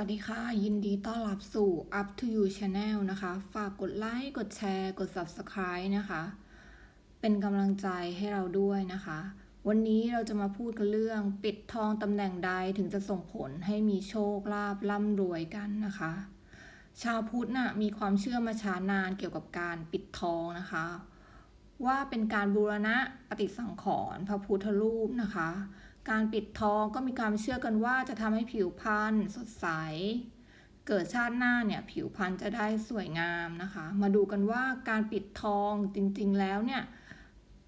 วัสดีค่ะ ยินดีต้อนรับสู่ Up to You Channel นะคะ ฝากกดไลค์กดแชร์กด Subscribe นะคะ เป็นกำลังใจให้เราด้วยนะคะ วันนี้เราจะมาพูดกันเรื่องปิดทองตำแหน่งใดถึงจะส่งผลให้มีโชคลาภร่ำรวยกันนะคะ ชาวพุทธน่ะมีความเชื่อมาช้านานเกี่ยวกับการปิดทองนะคะ ว่าเป็นการบูรณะปฏิสังขรณ์พระพุทธรูปนะคะ การปิดทองก็มีการเชื่อกันว่าจะทำให้ผิวพรรณสดใส เกิดชาติหน้าเนี่ยผิวพรรณจะได้สวยงามนะคะ มาดูกันว่าการปิดทองจริงๆแล้วเนี่ย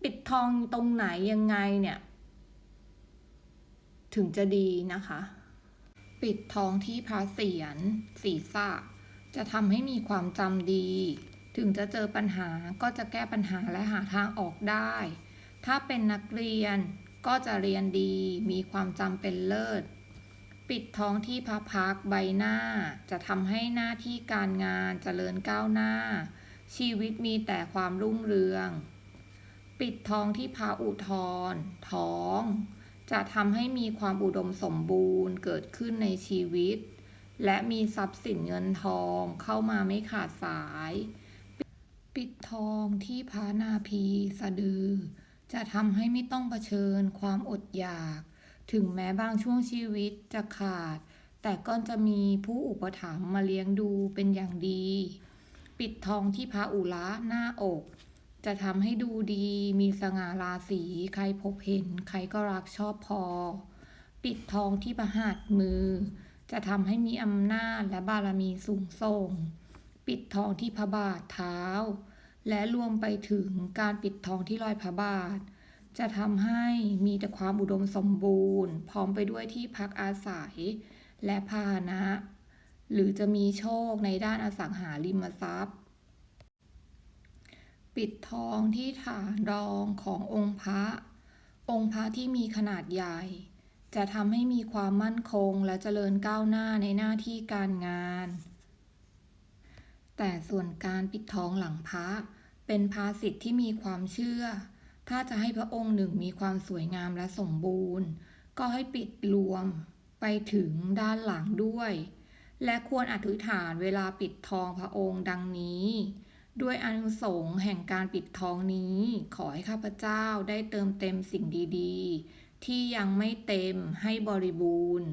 ปิดทองตรงไหนยังไงเนี่ยถึงจะดีนะคะ ปิดทองที่พระเศียรศีรษะจะทำให้มีความจำดี ถึงจะเจอปัญหาก็จะแก้ปัญหาและหาทางออกได้ ถ้าเป็นนักเรียน ก็จะเรียนดี มีความจำเป็นเลิศ ปิดทองที่พระพักใบหน้า จะทำให้หน้าที่การงานเจริญก้าวหน้า ชีวิตมีแต่ความรุ่งเรือง ปิดทองที่พระอุทธรท้อง จะทำให้มีความอุดมสมบูรณ์เกิดขึ้นในชีวิต และมีทรัพย์สินเงินทองเข้ามาไม่ขาดสาย ปิดทองที่พระนาพีสะดือ จะทำให้ไม่ต้องเผชิญความอดอยาก ถึงแม้บางช่วงชีวิตจะขาด แต่ก็จะมีผู้อุปถัมภ์มาเลี้ยงดูเป็นอย่างดี ปิดทองที่พระอุระหน้าอก จะทำให้ดูดีมีสง่าราศีใครพบเห็น ใครก็รักชอบพอ ปิดทองที่ประหัตถ์มือ จะทำให้มีอำนาจและบารมีสูงส่ง ปิดทองที่พระบาทเท้า และรวมไปถึงการปิดทองที่รอยพระบาท จะทำให้มีแต่ความอุดมสมบูรณ์ พร้อมไปด้วยที่พักอาศัย และพาหนะ หรือจะมีโชคในด้านอสังหาริมทรัพย์ ปิดทองที่ฐานรองขององค์พระ องค์พระที่มีขนาดใหญ่ จะทำให้มีความมั่นคงและเจริญก้าวหน้าในหน้าที่การงานแต่ส่วนการปิดทองหลังพระ เป็นภาสิทธิ์ที่มีความเชื่อ ถ้าจะให้พระองค์หนึ่งมีความสวยงามและสมบูรณ์ ก็ให้ปิดรวมไปถึงด้านหลังด้วย และควรอธิษฐานเวลาปิดทองพระองค์ดังนี้ด้วยอานุสงส์แห่งการปิดทองนี้ ขอให้ข้าพเจ้าได้เติมเต็มสิ่งดีๆ ที่ยังไม่เต็มให้บริบูรณ์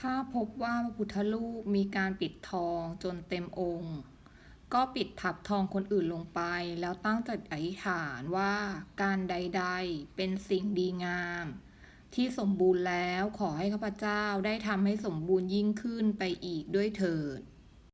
ถ้าพบว่าพระพุทธรูปมีการปิดทองจนเต็มองค์ ก็ปิดทับทองคนอื่นลงไป แล้วตั้งจิตอธิษฐานว่าการใดๆ เป็นสิ่งดีงาม ที่สมบูรณ์แล้วขอให้ข้าพเจ้าได้ทำให้สมบูรณ์ยิ่งขึ้นไปอีกด้วยเถิด